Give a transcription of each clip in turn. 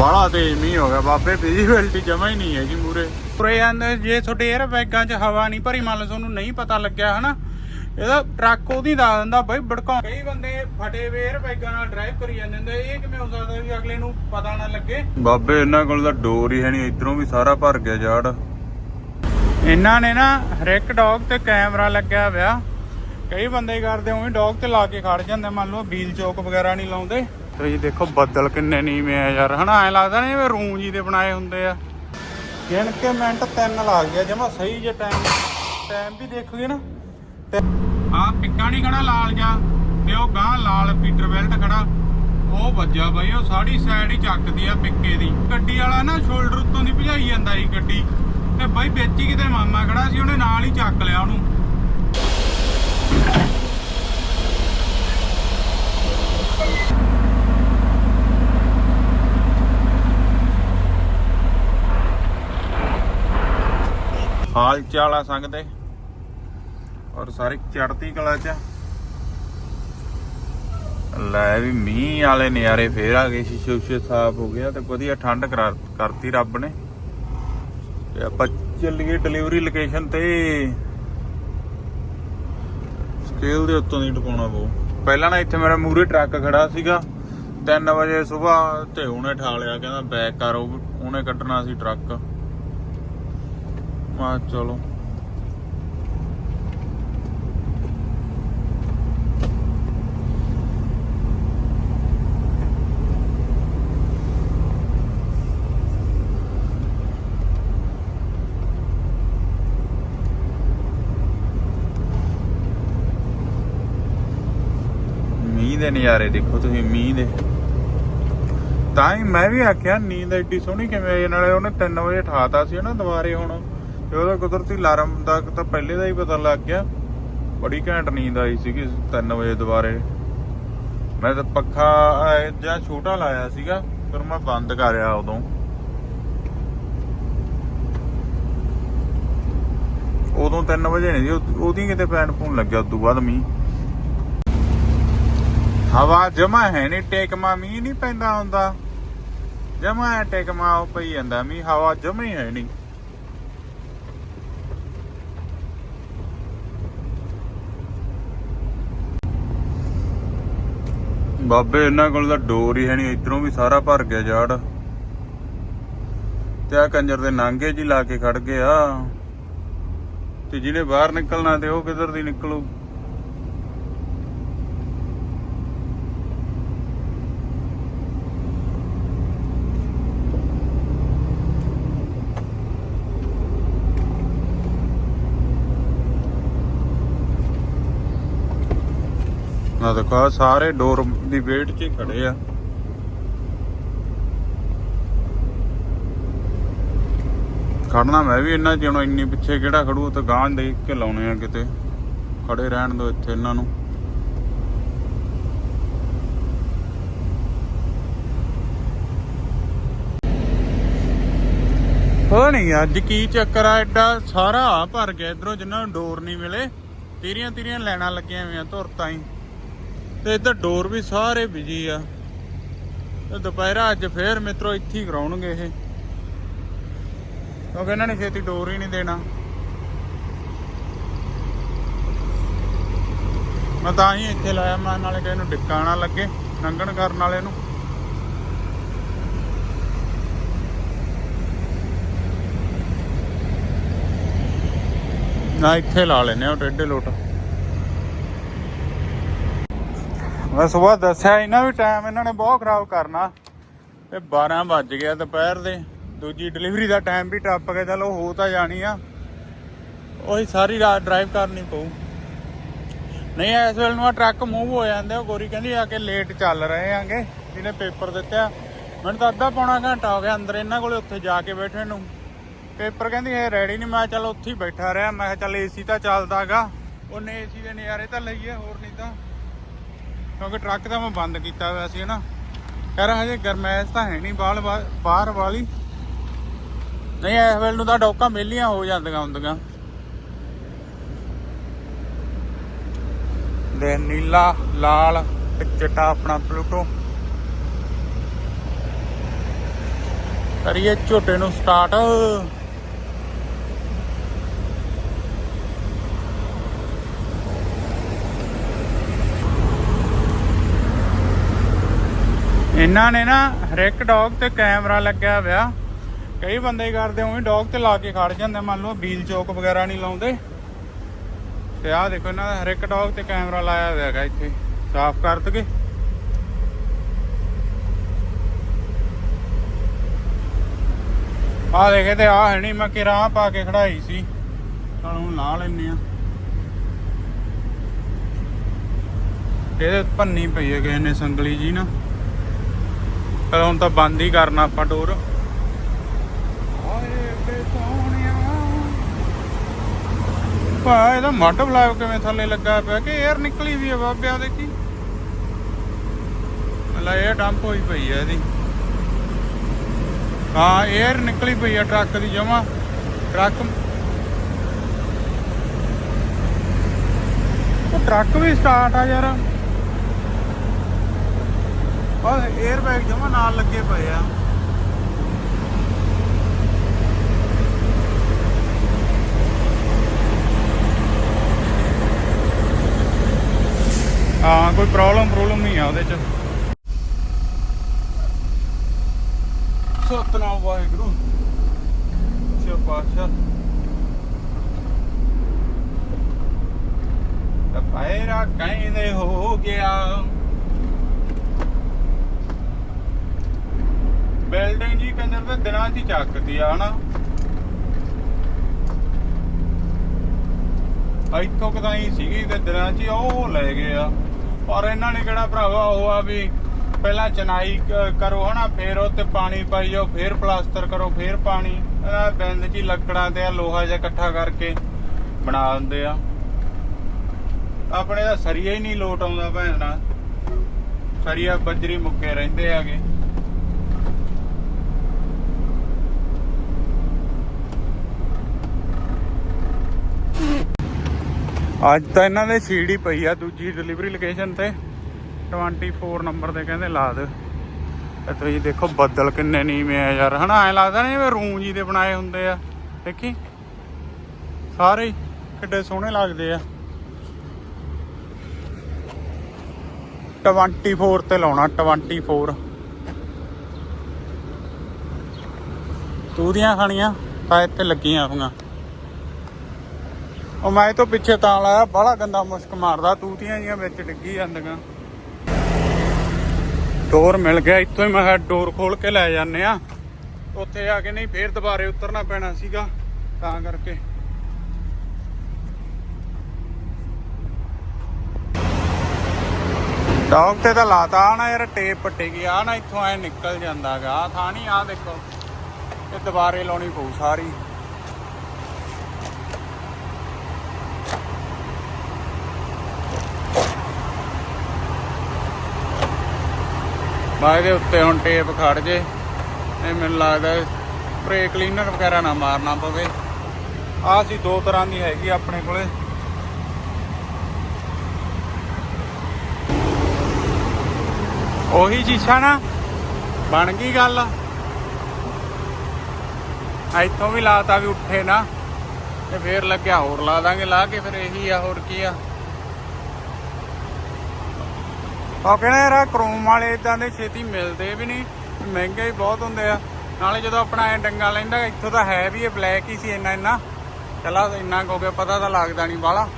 ਬਾਹਲਾ ਤੇਜ਼ ਮੀਂਹ ਹੋ ਗਿਆ ਬਾਬੇ ਵਿਜ਼ੀਬਿਲਟੀ ਜਮਾ ਹੀ ਨਹੀਂ ਹੈਗੀ ਮੂਰੇ। ਉਰੇ ਜਾਂਦੇ ਜੇ ਤੁਹਾਡੇ 에ਅਰ ਬੈਗਾਂ 'ਚ ਹਵਾ ਨਹੀਂ ਭਰੀ ਮੰਨ ਲਓ ਤੁਹਾਨੂੰ ਨਹੀਂ ਪਤਾ ਲੱਗਿਆ ਹਨਾ? ਇਹਦਾ ਟਰੱਕ ਉਹਦੀ ਦੱਸ ਦਿੰਦਾ ਬਈ ਭੜਕਾਉ ਕਈ ਬੰਦੇ ਫਟੇ ਵੇ 에ਅਰ ਬੈਗਾਂ ਨਾਲ ਡਰਾਈਵ ਕਰੀ ਜਾਂਦੇ ਹੁੰਦੇ ਇਹ ਕਿਵੇਂ ਹੋ ਸਕਦਾ ਵੀ ਅਗਲੇ ਨੂੰ ਪਤਾ ਨਾ ਲੱਗੇ? ਬਾਬੇ ਇਹਨਾਂ ਕੋਲ ਤਾਂ ਡੋਰ ਹੀ ਹੈ ਨਹੀਂ ਇਧਰੋਂ ਵੀ ਸਾਰਾ ਭਰ ਗਿਆ ਜਾੜ ਇਹਨਾਂ ਨੇ ਨਾ ਹਰੇਕ ਡੌਗ ਤੇ ਕੈਮਰਾ ਲੱਗਿਆ ਹੋਇਆ। ਕਈ ਬੰਦੇ ਕਰਦੇ ਉਵੇਂ ਡੌਗ ਤੇ ਲਾ ਕੇ ਖੜ ਜਾਂਦੇ ਮੰਨ ਲਓ ਵੀਲ ਚੌਕ ਵਗੈਰਾ ਨਹੀਂ ਲਾਉਂਦੇ। ਤੁਸੀਂ ਦੇਖੋ ਬੱਦਲ ਕਿੰਨੇ ਨੀਵੇਂ ਆ ਯਾਰ। ਹਨਾ, ਐ ਲੱਗਦਾ ਨਹੀਂ ਜਿਵੇਂ ਰੂੰ ਜੀ ਦੇ ਬਣਾਏ ਹੁੰਦੇ ਆ। ਗਿਣ ਕੇ ਮਿੰਟ ਤਿੰਨ ਲੱਗ ਗਿਆ, ਜਮਾ ਸਹੀ ਜੇ ਟਾਈਮ ਟਾਈਮ ਵੀ ਦੇਖੋਗੇ ਨਾ। ਆ ਪਿੱਕਾ ਨਹੀਂ ਖੜਾ, ਲਾਲ ਜਾ। ਤੇ ਉਹ ਗਾਂ ਲਾਲ ਪੀਟਰ ਬੈਲਟ ਖੜਾ। ਉਹ ਵੱਜਾ ਬਾਈ, ਉਹ ਸਾੜੀ ਸਾਈਡ ਹੀ ਚੱਕਦੀ ਆ ਪਿੱਕੇ ਦੀ। ਗੱਡੀ ਵਾਲਾ ਨਾ ਸ਼ੋਲਡਰ ਉੱਤੋਂ ਦੀ ਭਜਾਈ ਜਾਂਦਾ ਸੀ ਗੱਡੀ। ਤੇ ਬਾਈ ਵਿੱਚ ਹੀ ਕਿਤੇ ਮਾਮਾ ਖੜਾ ਸੀ, ਉਹਨੇ ਨਾਲ ਹੀ ਚੱਕ ਲਿਆ ਉਹਨੂੰ। ਹਾਲ ਚਾਲ ਆ ਸੰਗ ਦੇ ਔਰ ਸਾਰੇ ਚੜ੍ਹਦੀ ਕਲਾ ਚ ਲੈ ਵੀ ਮੀਂਹ ਵਾਲੇ ਨਿਆਰੇ ਫੇਰ ਆ ਗਏ, ਸ਼ੀਸ਼ੇ ਉਸ਼ੇ ਸਾਫ਼ ਹੋ ਗਿਆ ਤੇ ਵਧੀਆ ਠੰਡ ਕਰਤੀ ਰੱਬ ਨੇ। ਤੇ ਆਪਾਂ ਚੱਲੀਏ ਡਿਲੀਵਰੀ ਲੋਕੇਸ਼ਨ ਤੇ। ਸਕੇਲ ਦੇ ਉੱਤੋਂ ਦੀ ਟਪਾਉਣਾ ਪਊ। ਪਹਿਲਾਂ ਨਾ ਇੱਥੇ ਮੇਰਾ ਮੂਰੇ ਟਰੱਕ ਖੜਾ ਸੀਗਾ। 3 ਵਜੇ ਸਵੇਰ ਤੇ ਉਹਨੇ ਠਾਲਿਆ ਕਹਿੰਦਾ ਬੈਕ ਕਰੋ, ਉਹ ਉਹਨੇ ਕੱਢਣਾ ਸੀ ਟਰੱਕ। ਮਾ ਚਲੋ। ਮੀਂਹ ਦੇ ਨਜ਼ਾਰੇ ਦੇਖੋ ਤੁਸੀਂ, ਮੀਂਹ ਦੇ। ਤਾਂ ਹੀ ਮੈਂ ਵੀ ਆਖਿਆ, ਨੀਂਦ ਐਡੀ ਸੋਹਣੀ ਕਿਵੇਂ ਆਈ, ਨਾਲੇ ਉਹਨੇ 3 ਵਜੇ ਠਾਤਾ ਸੀ ਨਾ ਦੁਬਾਰੇ ਹੁਣ। ਤੇ ਉਹਦਾ ਕੁਦਰਤੀ ਅਲਾਰਮ ਦਾ ਤਾਂ ਪਹਿਲੇ ਦਾ ਹੀ ਪਤਾ ਲੱਗ ਗਿਆ। ਬੜੀ ਘੈਂਟ ਨੀਂਦ ਆਈ ਸੀਗੀ 3 ਵਜੇ ਦੁਬਾਰੇ। ਮੈਂ ਤਾਂ ਪੱਖਾ ਜਾਂ ਛੋਟਾ ਲਾਇਆ ਸੀਗਾ, ਫਿਰ ਮੈਂ ਬੰਦ ਕਰਿਆ ਉਦੋਂ। ਉਦੋਂ 3 ਵਜੇ ਨਹੀਂ ਸੀ ਉਹਦੀ ਕਿਤੇ ਪੈਣ ਪੂਣ ਲੱਗਿਆ, ਉਦੋਂ ਬਾਅਦ ਮੀਂਹ। ਹਵਾ ਜਮਾ ਹੈ ਨਹੀਂ, ਟੇਕਮਾ ਮੀਂਹ ਨਹੀਂ ਪੈਂਦਾ ਹੁੰਦਾ। ਜਮਾ ਹੈ ਟੇਕਮਾ, ਉਹ ਪਈ ਜਾਂਦਾ। ਮੀਂਹ ਹਵਾ ਜਮਾ ਹੀ ਹੈ ਨਹੀਂ। ਬਾਬੇ, ਇਹਨਾਂ ਕੋਲ ਤਾਂ ਡੋਰ ਹੀ ਹੈ ਨਹੀਂ, ਇਧਰੋਂ ਵੀ ਸਾਰਾ ਭਰ ਗਿਆ ਜਾੜ ਤੇ ਆ ਕੰਜਰ ਦੇ ਨਾਂਗੇ ਜੀ ਲਾ ਕੇ ਖੜ ਗਏ ਆ। ਤੇ ਜਿਹਨੇ ਬਾਹਰ ਨਿਕਲਣਾ ਤੇ ਉਹ ਕਿਧਰ ਦੀ ਨਿਕਲੂ? ਨਾ ਦੇਖੋ ਆਹ ਸਾਰੇ ਡੋਰ ਦੀ ਵੇਟ 'ਚ ਹੀ ਖੜੇ ਆ। ਖੜਨਾ ਮੈਂ ਵੀ ਇਹਨਾਂ ਜਿਹਨੂੰ ਇੰਨੀ ਪਿੱਛੇ ਕਿਹੜਾ ਖੜੂ, ਉਹ ਤਾਂ ਗਾਂ ਦੇਖ ਕੇ ਲਾਉਣੇ ਆ ਕਿਤੇ। ਖੜੇ ਰਹਿਣ ਦੋ ਇੱਥੇ ਇਹਨਾਂ ਨੂੰ। ਹੋ ਨਹੀਂ ਅੱਜ ਕੀ ਚੱਕਰ ਆ, ਐਡਾ ਸਾਰਾ ਆ ਭਰ ਗਿਆ, ਇਧਰੋਂ ਜਿੰਨਾਂ ਨੂੰ ਡੋਰ ਨਹੀਂ ਮਿਲੇ ਤੀਰੀਆਂ ਤੀਰੀਆਂ ਲੈਣਾ ਲੱਗੀਆਂ ਹੋਈਆਂ ਧੁਰ ਤਾਈ। ਤੇ ਇੱਧਰ ਡੋਰ ਵੀ ਸਾਰੇ ਬਿਜ਼ੀ ਆ। ਤੇ ਦੁਪਹਿਰਾ ਅੱਜ ਫੇਰ ਮਿੱਤਰੋ ਇੱਥੇ ਹੀ ਕਰਾਉਣਗੇ ਇਹ। ਕਿਉਂਕਿ ਇਹਨਾਂ ਨੇ ਛੇਤੀ ਡੋਰ ਹੀ ਨਹੀਂ ਦੇਣਾ। ਮੈਂ ਤਾਂ ਹੀ ਇੱਥੇ ਲਾਇਆ, ਮੈਂ ਨਾਲੇ ਕਿਸੇ ਨੂੰ ਡਿੱਕਾ ਨਾ ਲੱਗੇ ਲੰਘਣ ਕਰਨ ਵਾਲੇ ਨੂੰ। ਨਾ ਇੱਥੇ ਲਾ ਲੈਨੇ ਆ ਉਹ ਲੋਟ। ਮੈਂ ਸਵੇਰ ਦੱਸਿਆ ਇਹਨਾਂ ਵੀ ਟਾਈਮ ਇਹਨਾਂ ਨੇ ਬਹੁਤ ਖਰਾਬ ਕਰਨਾ। ਤੇ 12 ਵੱਜ ਗਿਆ ਦੁਪਹਿਰ ਦੇ। ਦੂਜੀ ਡਿਲੀਵਰੀ ਦਾ ਟਾਈਮ ਵੀ ਟੱਪ ਗਿਆ। ਚਲੋ ਹੋ ਤਾਂ ਜਾਣੀ ਆ। ਉਹੀ ਸਾਰੀ ਰਾਤ ਡਰਾਈਵ ਕਰਨੀ ਪਊ। ਨਹੀਂ, ਇਸ ਵੇਲੇ ਨੂੰ ਆ ਟਰੱਕ ਮੂਵ ਹੋ ਜਾਂਦੇ ਉਹ ਗੋਰੀ ਕਹਿੰਦੀ ਆ ਕੇ ਲੇਟ ਚੱਲ ਰਹੇ ਆਂਗੇ। ਜਿਹਨੇ ਪੇਪਰ ਦਿੱਤਾ। ਮੈਨੂੰ ਤਾਂ ਅੱਧਾ ਪੌਣਾ ਘੰਟਾ ਹੋ ਗਿਆ ਅੰਦਰ ਇਹਨਾਂ ਕੋਲੇ ਉੱਥੇ ਜਾ ਕੇ ਬੈਠੇ ਨੂੰ। ਪੇਪਰ ਕਹਿੰਦੀ ਇਹ ਰੈਡੀ ਨਹੀਂ। ਮੈਂ ਚੱਲ ਉੱਥੇ ਹੀ ਬੈਠਾ ਰਿਹਾ। ਮੈਂ ਕਿਹਾ ਚੱਲ ਏਸੀ ਤਾਂ ਚੱਲਦਾਗਾ ਉਹਨੇ ਏਸੀ ਦੇ ਨਜ਼ਾਰੇ ਤਾਂ ਲਈਏ, ਹੋਰ ਨਹੀਂ ਤਾਂ। ਕਿਉਂਕਿ ਟਰੱਕ ਤਾਂ ਮੈਂ ਬੰਦ ਕੀਤਾ ਹੋਇਆ ਸੀ ਨਾ ਕਰ ਹਜੇ ਗਰਮੈਸ਼ ਤਾਂ ਹੈ ਨਹੀਂ, ਬਾਹਰ ਬਾਹਰ ਵਾਲੀ। ਨਹੀਂ, ਇਸ ਵੇਲੇ ਨੂੰ ਤਾਂ ਡੋਕਾਂ ਮੇਲੀਆਂ ਹੋ ਜਾਂਦੀਆਂ ਹੁੰਦੀਆਂ। ਦੇ ਨੀਲਾ, ਲਾਲ ਤੇ ਚਿੱਟਾ ਆਪਣਾ ਪਲੂਟੋ ਕਰੀਏ ਝੋਟੇ ਨੂੰ ਸਟਾਰਟ ਇਹਨਾਂ ਨੇ ਨਾ ਹਰੇਕ ਡੌਗ ਤੇ ਕੈਮਰਾ ਲੱਗਿਆ ਹੋਇਆ। ਕਈ ਬੰਦੇ ਕਰਦੇ ਉਵੇਂ ਡੌਗ ਤੇ ਲਾ ਕੇ ਖੜ ਜਾਂਦੇ, ਮੰਨ ਲਓ ਬੀਲ ਚੌਕ ਵਗੈਰਾ ਨਹੀਂ ਲਾਉਂਦੇ। ਤੇ ਆਹ ਦੇਖੋ ਇਹਨਾਂ ਦਾ ਹਰੇਕ ਡੌਗ ਤੇ ਕੈਮਰਾ ਲਾਇਆ ਹੋਇਆ ਹੈਗਾ ਇੱਥੇ, ਸਾਫ਼ ਕਰ ਦਗੇ ਆਹ ਦੇਖੇ ਤੇ ਆਹ ਹੈ ਨਹੀਂ ਮੈਂ ਕਿਰਾਂ ਪਾ ਕੇ ਖੜਾਈ ਸੀ, ਚਲ ਹੁਣ ਲਾ ਲੈਨੇ ਆ ਇਹਦੇ ਭੰਨੀ ਪਈ ਹੈ ਕਿਸੇ ਨੇ ਸੰਗਲੀ ਜੀ ਨਾ। ਚਲ ਹੁਣ ਤਾਂ ਬੰਦ ਹੀ ਕਰਨਾ ਆਪਾਂ ਡੋਰ ਆਏ ਬੇ ਸੋਹਣਿਆ ਪਾ ਇਹਦਾ ਮੱਡ ਬਲਾਕ ਕਿਵੇਂ ਥੱਲੇ ਲੱਗਾ ਪਿਆ? ਕਿ 에ਅਰ ਨਿਕਲੀ ਵੀ ਹੈ ਬਾਬਿਆ ਦੇਖੀ ਮਤਲਬ ਇਹ ਡੰਪ ਹੋਈ ਪਈ ਹੈ ਇਹਦੀ। ਹਾਂ 에ਅਰ ਨਿਕਲੀ ਪਈ ਹੈ ਟਰੱਕ ਦੀ ਜਮਾ। ਟਰੱਕ ਉਹ ਟਰੱਕ ਵੀ ਸਟਾਰਟ ਆ ਯਾਰ। ਉਹ 에ਅਰ ਬੈਗ ਜਮਾ ਨਾਲ ਲੱਗੇ ਪਏ ਆ। ਹਾਂ, ਕੋਈ ਪ੍ਰੋਬਲਮ ਪ੍ਰੋਬਲਮ ਨਹੀਂ ਆ ਉਹਦੇ ਚ। ਸਤਨਾਮ ਵਾਹਿਗੁਰੂ। ਸੋ ਪਾਤਸ਼ਾਹ। ਤਾਂ ਪੈਰਾ ਕਹਿੰਦੇ ਹੋ ਗਿਆ। ਬਿਲਡਿੰਗ ਜੀ ਕੰਜਰ ਦੇ ਦਿਨਾਂ 'ਚ ਹੀ ਚੱਕਦੀ ਆ, ਹਨਾ? ਇੱਥੋਂ ਕਦਾਈ ਸੀਗੀ ਤੇ ਦਿਨਾਂ 'ਚ ਹੀ ਉਹ ਲੈ ਗਏ ਆ। ਪਰ ਇਹਨਾਂ ਨੇ ਕਿਹੜਾ ਭਰਾਵਾ ਉਹ ਆ ਵੀ ਪਹਿਲਾਂ ਚਨਾਈ ਕਰੋ, ਹਨਾ? ਫੇਰ ਉਹ ਪਾਣੀ ਪਾਈ ਜਾਓ, ਫੇਰ ਪਲਾਸਟਰ ਕਰੋ, ਫੇਰ ਪਾਣੀ। ਇਹਨਾਂ ਬਿੰਦ 'ਚ ਹੀ ਲੱਕੜਾਂ ਤੇ ਆ, ਲੋਹਾ ਜਿਹਾ ਇਕੱਠਾ ਕਰਕੇ ਬਣਾ ਦਿੰਦੇ ਆ। ਆਪਣੇ ਦਾ ਸਰੀਆ ਹੀ ਨਹੀਂ ਲੋਟ ਆਉਂਦਾ ਭੈਣ ਨਾਲ। ਸਰੀਆ ਬੱਜਰੀ ਮੁੱਕੇ ਰਹਿੰਦੇ ਆਗੇ ਅੱਜ ਤਾਂ ਇਹਨਾਂ ਦੇ ਸੀੜੀ ਪਈ ਆ, ਦੂਜੀ ਡਿਲੀਵਰੀ ਲੋਕੇਸ਼ਨ ਤੇ। 24 ਨੰਬਰ ਤੇ ਕਹਿੰਦੇ ਲਾ ਦੇ ਤੇ ਤੁਸੀਂ ਦੇਖੋ ਬੱਦਲ ਕਿੰਨੇ ਨੀਵੇਂ ਆ ਯਾਰ। ਹਨਾ, ਐ ਲੱਗਦਾ ਨਹੀਂ ਜਿਵੇਂ ਰੂੰ ਜੀ ਦੇ ਬਣਾਏ ਹੁੰਦੇ ਆ। ਦੇਖੀ? ਸਾਰੇ ਕਿੱਡੇ ਸੋਹਣੇ ਲੱਗਦੇ ਆ। 24 ਤੇ ਲਾਉਣਾ 24 ਤੂੰ ਦੀਆਂ ਖਾਣੀਆਂ? ਤਾਂ ਇੱਥੇ ਲੱਗੀਆਂ ਹੋਈਆਂ। ਉਹ ਮੈਂ ਇਹ ਤੋਂ ਪਿੱਛੇ ਤਾਂ ਲਾਇਆ ਬੜਾ ਗੰਦਾ ਮੁਸ਼ਕ ਮਾਰਦਾ, ਤੂਤੀਆਂ ਜੀਆਂ ਵਿੱਚ ਡਿੱਗੀ ਜਾਂਦੀਆਂ। ਡੋਰ ਮਿਲ ਗਿਆ, ਇੱਥੋਂ ਹੀ ਮੈਂ ਕਿਹਾ ਡੋਰ ਖੋਲ ਕੇ ਲੈ ਜਾਂਦੇ ਆ ਉੱਥੇ ਆ ਕੇ ਨਹੀਂ, ਫੇਰ ਦੁਬਾਰੇ ਉਤਰਨਾ ਪੈਣਾ ਸੀਗਾ, ਤਾਂ ਕਰਕੇ। ਡੌਗ ਤੇ ਤਾਂ ਲਾਤਾ ਆ ਨਾ ਯਾਰ ਟੇਪ ਪੱਟੀ ਗਈ ਆ ਨਾ ਇੱਥੋਂ ਐ ਨਿਕਲ ਜਾਂਦਾਗਾ ਆ ਥਾਂ ਨਹੀਂ ਆ ਦੇਖੋ। ਇਹ ਦੁਬਾਰੇ ਲਾਉਣੀ ਪਊ ਸਾਰੀ। ਮੈਂ ਇਹਦੇ ਉੱਤੇ ਹੁਣ ਟੇਪ ਖੜ ਜੇ। ਇਹ ਮੈਨੂੰ ਲੱਗਦਾ ਸਪਰੇ ਕਲੀਨਰ ਵਗੈਰਾ ਨਾ ਮਾਰਨਾ ਪਵੇ। ਆਹ ਸੀ ਦੋ ਤਰ੍ਹਾਂ ਦੀ ਹੈਗੀ ਆਪਣੇ ਕੋਲੇ। ਉਹੀ ਸ਼ੀਸ਼ਾ ਨਾ, ਬਣ ਗਈ ਗੱਲ। ਇੱਥੋਂ ਵੀ ਲਾਤਾ ਵੀ ਉੱਠੇ ਨਾ, ਤੇ ਫੇਰ ਲੱਗਿਆ ਹੋਰ ਲਾ ਦਾਂਗੇ, ਲਾ ਕੇ ਫਿਰ ਇਹੀ ਆ, ਹੋਰ ਕੀ ਆ। ਉਹ ਕਹਿੰਦੇ ਯਾਰ ਕਰੋਮ ਵਾਲੇ ਇਦਾਂ ਦੇ ਛੇਤੀ ਮਿਲਦੇ ਵੀ ਨਹੀਂ, ਮਹਿੰਗੇ ਵੀ ਬਹੁਤ ਹੁੰਦੇ ਆ। ਨਾਲੇ ਜਦੋਂ ਆਪਣਾ ਐ ਡੰਗਾ ਲੈਂਦਾ, ਇੱਥੋਂ ਤਾਂ ਹੈ ਵੀ ਇਹ ਬਲੈਕ ਹੀ ਸੀ ਇੰਨਾ ਇੰਨਾ। ਚਲਾ ਇੰਨਾ ਕੁ ਗਿਆ, ਪਤਾ ਤਾਂ ਲੱਗਦਾ ਨਹੀਂ ਬਾਲਾ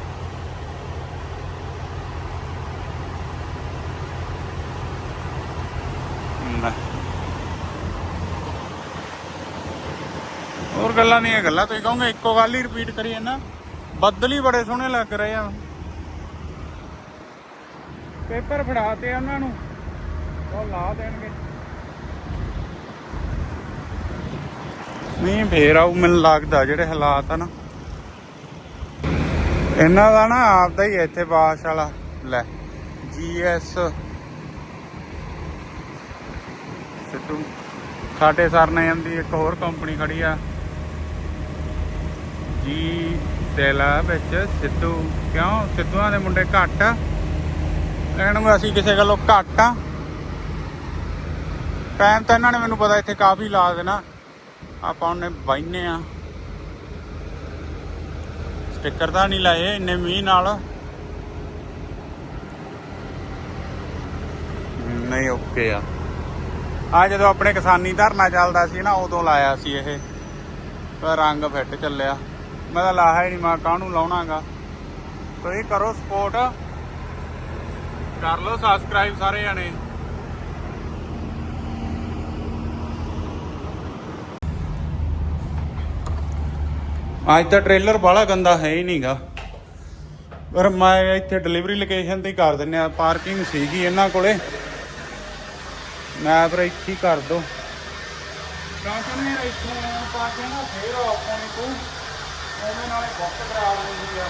ਹੋਰ ਗੱਲਾਂ ਨਹੀਂ, ਇਹ ਗੱਲਾਂ ਤੁਸੀਂ ਕਹੋਗੇ, ਇੱਕੋ ਗੱਲ ਹੀ ਰਿਪੀਟ ਕਰੀ ਨਾ ਬੱਦਲ ਹੀ ਬੜੇ ਸੋਹਣੇ ਲੱਗ ਰਹੇ ਆ। ਪੇਪਰ ਫੜਾਤੇ ਉਹਨਾਂ ਨੂੰ। ਉਹ ਲਾ ਦੇਣਗੇ। ਨਹੀਂ ਫੇਰ ਆਉ ਮੈਨੂੰ ਲੱਗਦਾ ਜਿਹੜੇ ਹਾਲਾਤ ਆ ਨਾ। ਇਹਨਾਂ ਦਾ ਨਾ ਆਪਦਾ ਹੀ ਇੱਥੇ ਬਾਸ਼ ਵਾਲਾ। ਲੈ ਜੀਐਸ ਸਿੱਧੂ। ਸਾਡੇ ਸਰ ਨੇ ਇੱਕ ਹੋਰ ਕੰਪਨੀ ਖੜੀ ਆ। ਜੀ ਤੇਲਾ ਵਿੱਚ ਸਿੱਧੂ। ਕਿਉਂ? ਸਿੱਧੂਆਂ ਦੇ ਮੁੰਡੇ ਘੱਟ ਇਹਨੂੰ ਅਸੀਂ ਕਿਸੇ ਗੱਲੋਂ ਘੱਟ ਆ। ਟਾਈਮ ਤਾਂ ਇਹਨਾਂ ਨੇ ਮੈਨੂੰ ਪਤਾ ਇੱਥੇ ਕਾਫੀ ਲਾ ਦੇਣਾ। ਆਪਾਂ ਉਹਨੇ ਬਾਈਨੇ ਆ। ਸਟicker ਤਾਂ ਨਹੀਂ ਲਾਏ ਇੰਨੇ ਮੀਂਹ ਨਾਲ। ਨਹੀਂ ਓਕੇ ਆ। ਆ ਜਦੋਂ ਆਪਣੇ ਕਿਸਾਨੀ ਧਰਨਾ ਚੱਲਦਾ ਸੀ ਨਾ ਉਦੋਂ ਲਾਇਆ ਸੀ ਇਹ। ਪਰ ਰੰਗ ਫਿੱਟ ਚੱਲਿਆ। ਮੈਂ ਤਾਂ ਲਾਇਆ ਹੀ ਨਹੀਂ ਮੈਂ ਕਾਹਨੂੰ ਲਾਉਣਾਗਾ। ਤੁਸੀਂ ਕਰੋ ਸਪੋਰਟ ਕਰ ਲਓ ਸਬਸਕ੍ਰਾਈਬ ਸਾਰੇ ਜਣੇ। ਅੱਜ ਤਾਂ ਟ੍ਰੇਲਰ ਬਾਹਲਾ ਗੰਦਾ ਹੈ ਹੀ ਨਹੀਂਗਾ। ਪਰ ਮੈਂ ਇੱਥੇ ਡਿਲੀਵਰੀ ਲੋਕੇਸ਼ਨ ਤੇ ਕਰ ਦਿੰਨੇ ਆ ਪਾਰਕਿੰਗ ਸੀਗੀ ਇਹਨਾਂ ਕੋਲੇ। ਮੈਂ ਫਿਰ ਇੱਥੇ ਹੀ ਕਰ ਦੋ। ਕਿਉਂਕਿ ਨੇ ਇੱਥੋਂ ਪਾ ਫੇਰ ਆਪਾਂ ਨੂੰ ਤੂੰ ਉਹਦੇ ਨਾਲੇ ਬੁੱਕ ਕਰਾ ਦਿੰਦੀ ਆ।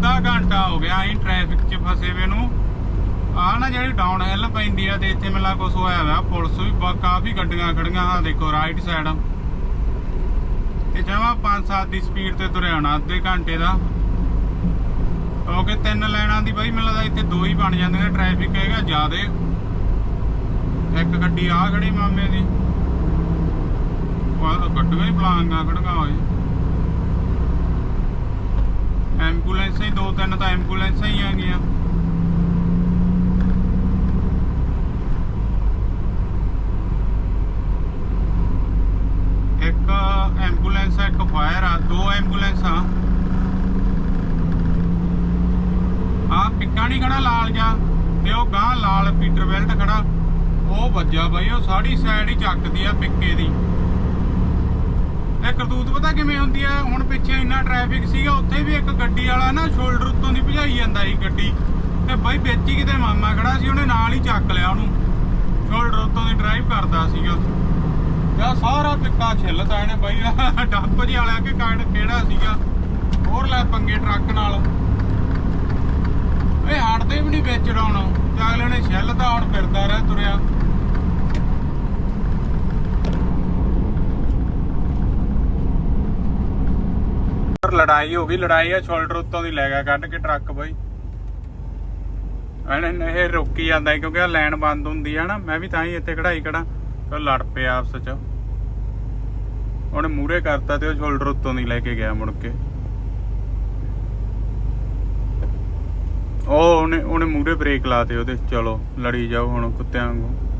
ਅੱਧਾ ਘੰਟਾ ਹੋ ਗਿਆ ਅਸੀਂ ਟ੍ਰੈਫਿਕ 'ਚ ਫਸੇ ਵੇ ਨੂੰ। ਆ ਨਾ ਜਿਹੜੀ ਡਾਊਨ ਹਿੱਲ ਪੈਂਦੀ ਆ ਤੇ ਇੱਥੇ ਮਿਲਾ ਕੁਛ ਹੋਇਆ ਵਾ, ਪੁਲਿਸ ਵੀ ਬ- ਕਾਫੀ ਗੱਡੀਆਂ ਖੜੀਆਂ ਆ, ਦੇਖੋ ਰਾਈਟ ਸਾਈਡ ਤੇ ਜਮਾ 5-7 ਦੀ ਸਪੀਡ ਤੇ ਤੁਰਿਆ ਹੋਣਾ, ਅੱਧੇ ਘੰਟੇ ਦਾ। ਕਿਉਂਕਿ ਤਿੰਨ ਲਾਈਨਾਂ ਦੀ ਬਾਈ, ਮੈਨੂੰ ਲੱਗਦਾ ਇੱਥੇ ਦੋ ਹੀ ਬਣ ਜਾਂਦੀਆਂ ਟ੍ਰੈਫਿਕ ਹੈਗਾ ਜ਼ਿਆਦੇ। ਇੱਕ ਗੱਡੀ ਆ ਖੜੀ ਮਾਮੇ ਦੀ। ਉਹ ਗੱਡੀਆਂ ਹੀ ਬਲਾਂਗਾ ਖੜੀਆਂ ਹੋਏ। ਐਂਬੂਲੈਂਸਾਂ ਹੀ, ਦੋ ਤਿੰਨ ਤਾਂ ਐਂਬੂਲੈਂਸਾਂ ਹੀ ਆ ਗਈਆਂ। ਇੱਕ ਐਂਬੂਲੈਂਸ ਆ ਇੱਕ ਫਾਇਰ ਆ, ਦੋ ਐਂਬੂਲੈਂਸਾਂ ਆ। ਪਿੱਕਾ ਨਹੀਂ ਖੜਾ ਲਾਲ ਜਾ, ਤੇ ਉਹ ਗਾਂ ਲਾਲ ਪੀਟਰ ਬੈਲਟ ਖੜਾ। ਉਹ ਵੱਜਾ ਬਾਈ, ਉਹ ਸਾੜੀ ਸਾਈਡ ਹੀ ਚੱਕਦੀ ਆ ਪਿੱਕੇ ਦੀ। ਕਰਤੂਤ ਪਤਾ ਕਿਵੇਂ ਹੁੰਦੀ ਆ ਹੁਣ ਪਿੱਛੇ ਇੰਨਾ ਟ੍ਰੈਫਿਕ ਸੀਗਾ, ਉੱਥੇ ਵੀ ਇੱਕ ਗੱਡੀ ਵਾਲਾ ਨਾ ਸ਼ੋਲਡਰ ਉੱਤੋਂ ਦੀ ਭਜਾਈ ਜਾਂਦਾ ਸੀ ਗੱਡੀ। ਤੇ ਬਾਈ ਵਿੱਚ ਹੀ ਕਿਤੇ ਮਾਮਾ ਖੜਾ ਸੀ, ਉਹਨੇ ਨਾਲ ਹੀ ਚੱਕ ਲਿਆ ਉਹਨੂੰ। ਸ਼ੋਲਡਰ ਉੱਤੋਂ ਦੀ ਡਰਾਈਵ ਕਰਦਾ ਸੀਗਾ। ਯਾ ਸਾਰਾ ਪਿੱਕਾ ਛਿੱਲਦਾ ਇਹਨੇ ਬਾਈ। ਡੱਪ ਡੰਪ ਜਿਹਾ ਵਾਲਾ ਕਿ ਕਾਰਡ ਕਿਹੜਾ ਸੀਗਾ? ਹੋਰ ਲੈ ਪੰਗੇ ਟਰੱਕ ਨਾਲ। ਇਹ ਹਟਦੇ ਵੀ ਨਹੀਂ ਵਿੱਚ ਡਾਉਣ ਤੇ ਅਗਲੇ ਨੇ ਛਿੱਲਦਾ, ਹੁਣ ਫਿਰਦਾ ਰਹਿ ਤੁਰਿਆ। ਪਰ ਲੜਾਈ ਹੋ ਗਈ, ਲੜਾਈ ਆ ਸ਼ੋਲਡਰ ਉੱਤੋਂ ਦੀ ਲੈ ਗਿਆ ਕੱਢ ਕੇ ਟਰੱਕ ਬਾਈ। ਇਹਨੇ ਇਹ ਰੋਕੀ ਜਾਂਦਾ ਸੀ ਕਿਉਂਕਿ ਆ ਲਾਈਨ ਬੰਦ ਹੁੰਦੀ ਆ ਨਾ, ਮੈਂ ਵੀ ਤਾਂ ਹੀ ਇੱਥੇ ਖੜਾਈ ਖੜਾ ਤੇ ਉਹ ਲੜ ਪਿਆ ਆਪਸ ਚ। ਉਹਨੇ ਮੂਰੇ ਕਰਤਾ ਤੇ ਉਹ ਸ਼ੋਲਡਰ ਉੱਤੋਂ ਦੀ ਲੈ ਕੇ ਗਿਆ ਮੁੜ ਕੇ। ਉਹ ਉਹਨੇ ਉਹਨੇ ਮੂਰੇ ਬ੍ਰੇਕ ਲਾਤੇ ਉਹਦੇ, ਚਲੋ, ਲੜੀ ਜਾਓ ਹੁਣ ਕੁੱਤਿਆਂ ਵਾਂਗੂ।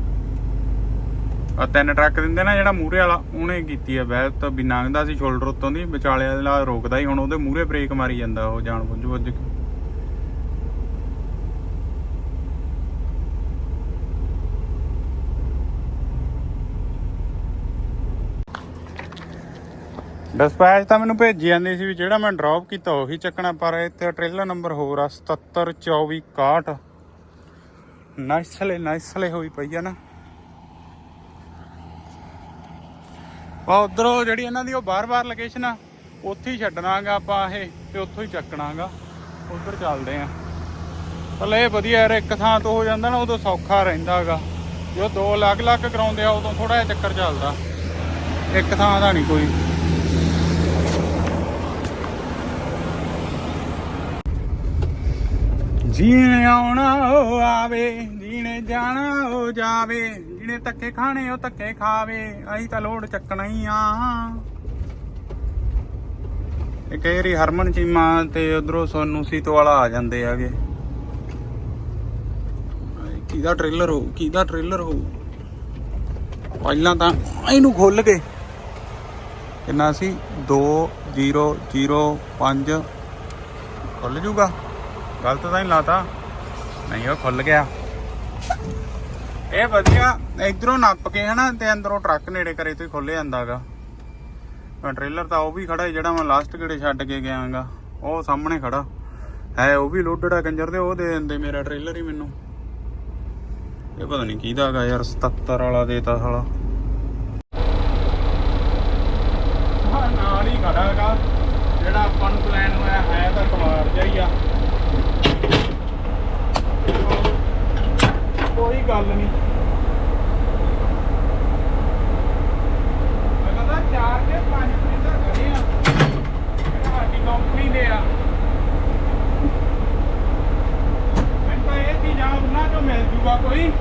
ਆ ਤਿੰਨ ਟਰੱਕ ਦਿੰਦੇ ਨਾ ਜਿਹੜਾ ਮੂਰੇ ਵਾਲਾ, ਉਹਨੇ ਕੀਤੀ ਆ ਵੈਸ ਤਾਂ ਵੀ ਲੰਘਦਾ ਸੀ ਸ਼ੋਲਡਰ ਉੱਤੋਂ ਦੀ, ਵਿਚਾਲੇ ਵਾਲਾ ਰੋਕਦਾ ਹੀ ਹੁਣ ਉਹਦੇ ਮੂਰੇ ਬ੍ਰੇਕ ਮਾਰੀ ਜਾਂਦਾ ਉਹ ਜਾਣ ਬੁੱਝ ਬੁੱਝ ਕੇ। ਡਿਸਪੈਚ ਤਾਂ ਮੈਨੂੰ ਭੇਜੀ ਜਾਂਦੀ ਸੀ ਵੀ ਜਿਹੜਾ ਮੈਂ ਡ੍ਰੌਪ ਕੀਤਾ ਉਹੀ ਚੱਕਣਾ, ਪਰ ਇੱਥੇ ਟ੍ਰੇਲਰ ਨੰਬਰ ਹੋਰ ਆ 772461 ਨਾਈਸਲੇ ਨਾਈਸਲੇ ਹੋਈ ਪਈ ਆ ਨਾ। ਆ ਉਧਰੋਂ ਜਿਹੜੀ ਇਹਨਾਂ ਦੀ ਉਹ ਬਾਰ-ਬਾਰ ਲੋਕੇਸ਼ਨ ਆ, ਉੱਥੇ ਹੀ ਛੱਡਣਾਗਾ ਆਪਾਂ ਇਹ ਤੇ ਉੱਥੋਂ ਹੀ ਚੱਕਣਾਗਾ। ਉਧਰ ਚੱਲਦੇ ਆ। ਪਰ ਇਹ ਵਧੀਆ ਯਾਰ, ਇੱਕ ਥਾਂ ਤੋਂ ਹੋ ਜਾਂਦਾ ਨਾ, ਉਦੋਂ ਸੌਖਾ ਰਹਿੰਦਾਗਾ। ਜੋ ਦੋ ਅਲੱਗ-ਅਲੱਗ ਕਰਾਉਂਦੇ ਆ, ਉਦੋਂ ਥੋੜਾ ਜਿਹਾ ਚੱਕਰ ਚੱਲਦਾ। ਇੱਕ ਥਾਂ ਦਾ ਨਹੀਂ ਕੋਈ। ਜੀਣ ਆਉਣਾ, ਉਹ ਆਵੇ, ਜੀਣੇ ਜਾਣਾ, ਉਹ ਜਾਵੇ। ਜਿਹਨੇ ਧੱਕੇ ਖਾਣੇ ਉਹ ਧੱਕੇ ਖਾਵੇ। ਅਸੀਂ ਤਾਂ ਲੋੜ ਚੱਕਣਾ ਹੀ ਆ। ਇਹ ਕਈ ਹਰਮਨ ਚੀਮਾ ਤੇ ਉਧਰੋਂ ਸੋਨੂ ਸੀਤੋ ਵਾਲਾ ਆ ਜਾਂਦੇ ਆਗੇ ਕਿਹਦਾ ਟ੍ਰੇਲਰ ਹੋ ਕਿਹਦਾ ਟ੍ਰੇਲਰ ਹੋ ਪਹਿਲਾਂ ਤਾਂ ਇਹਨੂੰ ਖੋਲ ਕੇ। ਕਿੰਨਾ ਸੀ? 2005 ਖੁੱਲ ਜੂਗਾ। ਗਲਤ ਤਾਂ ਨਹੀਂ ਲਾਤਾ। ਨਹੀਂ, ਉਹ ਖੁੱਲ ਗਿਆ। ਇਹ ਵਧੀਆ। ਇਧਰੋਂ ਨੱਪ ਕੇ ਹਨਾ ਤੇ ਅੰਦਰੋਂ ਟਰੱਕ ਨੇੜੇ ਕਰੇ ਤੋਂ ਹੀ ਖੁੱਲ ਜਾਂਦਾਗਾ। ਟ੍ਰੇਲਰ ਤਾਂ ਉਹ ਵੀ ਖੜਾ ਜਿਹੜਾ ਮੈਂ ਲਾਸਟ ਗੇੜੇ ਛੱਡ ਕੇ ਗਿਆਗਾ ਉਹ ਸਾਹਮਣੇ ਖੜਾ। ਹੈ, ਉਹ ਵੀ ਲੋਡਡ ਆ ਕੰਜਰ ਦੇ, ਉਹ ਦੇ ਦਿੰਦੇ ਮੇਰਾ ਟ੍ਰੇਲਰ ਹੀ ਮੈਨੂੰ। ਇਹ ਪਤਾ ਨਹੀਂ ਕਿਹਦਾ ਹੈਗਾ ਯਾਰ 77 ਵਾਲਾ ਦੇਤਾ ਸਾਲਾ। ਨਾਲ ਹੀ ਖੜਾ ਹੈਗਾ ਜਿਹੜਾ ਆਪਾਂ ਨੂੰ ਪਲਾਨ ਹੋਇਆ ਹੈ ਤਾਂ ਕਮਾਰ ਜਾਈਆ ਕੋਈ ਗੱਲ ਨਹੀਂ। ਮੈਂ ਕਹਿੰਦਾ ਚਾਰ ਕੇ ਪੰਜ ਪ੍ਰਿੰਟਰ ਖੜੇ ਆ। ਸਾਡੀ ਕੰਪਨੀ ਦੇ ਆ। ਮੈਨੂੰ ਤਾਂ ਇਹ ਚੀਜ਼ਾਂ ਉਹਨਾਂ ਚੋਂ ਮਿਲ ਜੂਗਾ ਕੋਈ।